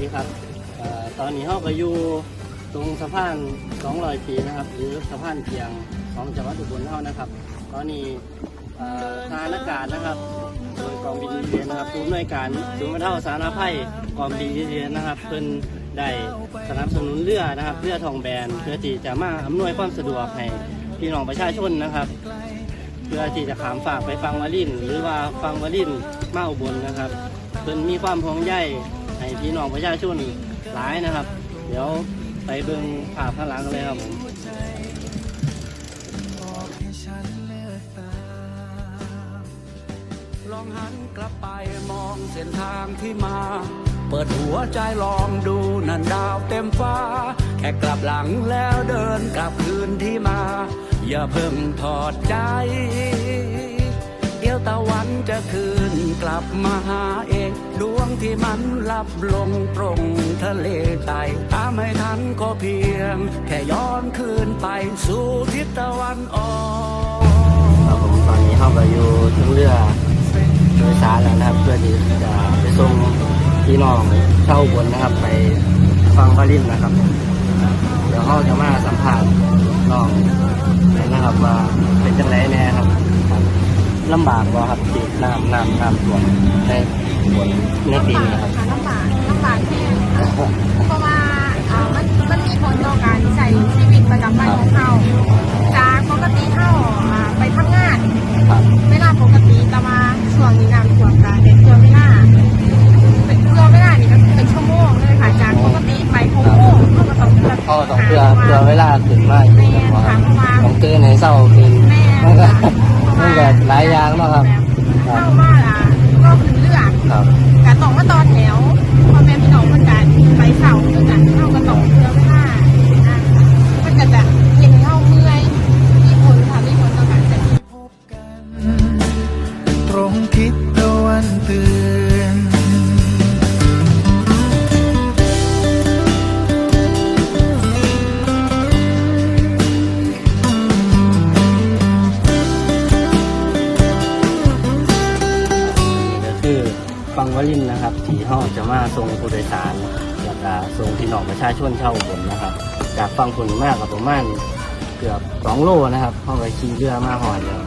อนนี้เฮาก็อยู่ตรงสะพาน 200 ปีนะครับ หรือสะพานเพียงของจังหวัดอุบลเฮานะครับ ตอนนี้เอ่อทหารอากาศนะครับโดยกองบินดีเรียนนะครับผู้อำนวยการศูนย์บรรเทาสาธารณภัยกองบินดีเรียนนะครับ เพิ่นได้สนับสนุนเรือนะครับเรือทองแบนเพื่อที่จะมาอำนวยความสะดวกให้พี่น้องประชาชนนะครับ เพื่อที่จะขามฝากไปฟังวาลินหรือว่าฟังวาลินมาอุบลนะครับเพิ่นมีความห่วงใย ให้พี่น้องประชาชนหลายนะครับ เดี๋ยวไปเบิ่งภาพข้างหลังกันเลยครับผมลองหันกลับไปมองเส้นทางที่มา เปิดหัวใจลองดูนันดาวเต็มฟ้า แค่กลับหลังแล้วเดินกลับคืนที่มา อย่าเพิ่งถอดใจ ตะวันจะคืนกลับมาหาเองดวงที่มันหลับลงตรงทะเลใต้ตามไม่ทันก็เพียง แค่ย้อนคืนไปสู่ทิศตะวันออกครับผมตอนนี้เข้าไปอยู่ถึงเรือโดยสารแล้วนะครับ เพื่อที่จะไปส่งพี่น้องเช่าบนนะครับ ไปฟังวาลินนะครับ เดี๋ยวเขาจะมาสัมภาษณ์น้องนะครับว่าเป็นจังไรแน่ครับ ลำบากบ่ครับติดน้ำน้ำน้ำท่วมในบนในปีนี้ครับ ลำบากลำบากแค่เพราะว่าอ่ามันมันมีผลต่อการใช้ชีวิตประจำวันของเขาจากปกติเขาอ่าไปทำงาน ครับเวลาปกติแต่ว่าช่วงนี้น้ำท่วมกันเป็นตัวเวลาเป็นตัวเวลานี่ก็เป็นชั่วโมงเลยค่ะจากปกติไปหกโมงเขาก็ต้องเลือกก็ต้องเพื่อเพื่อเวลาขึ้นมาอยู่กันว่าต้องตื่นในเศร้าขึ้นแม่มันก็ค่ะมันก็หลายอย่างเนาะครับ เข้ามาอะก็ขึ้นเรือครับกะต้องมาตอ ฟังวลินนะครับที่ห้องจะมาส่งผู้โดยสารแล้วก็ส่งพี่น้องประชาชนเช่าบนนะครับ จากฟังผลมากกับประมาณเกือบสองโลนะครับห้องไปขี่เรือมาหอดเลย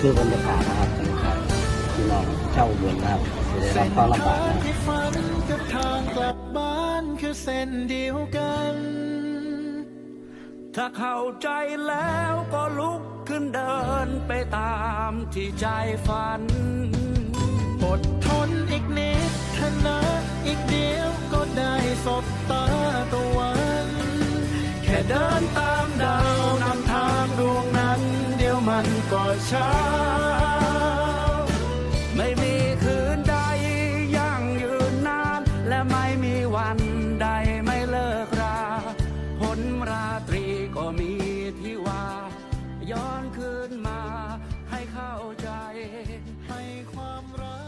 คือบรรยากาศนะครับพี่น้องเช่าบนนะครับจะได้รับความลำบากนะที่ฝันกับทางกลับบ้านคือเส้นเดียวกัน ถ้าเข้าใจแล้วก็ลุกขึ้นเดินไปตามที่ใจฝันอดท กนิดทนะอีกเดียวก็ได้สบตาตะวัน แค่เดินตามดาวนำทางดวงนั้น เดียวมันก็เช้า ไม่มีคืนใดยั่งยืนนาน และไม่มีวันใดไม่เลิกราผลราตรีก็มีที่ว่า ย้อนคืนมาให้เข้าใจ ให้ความรัก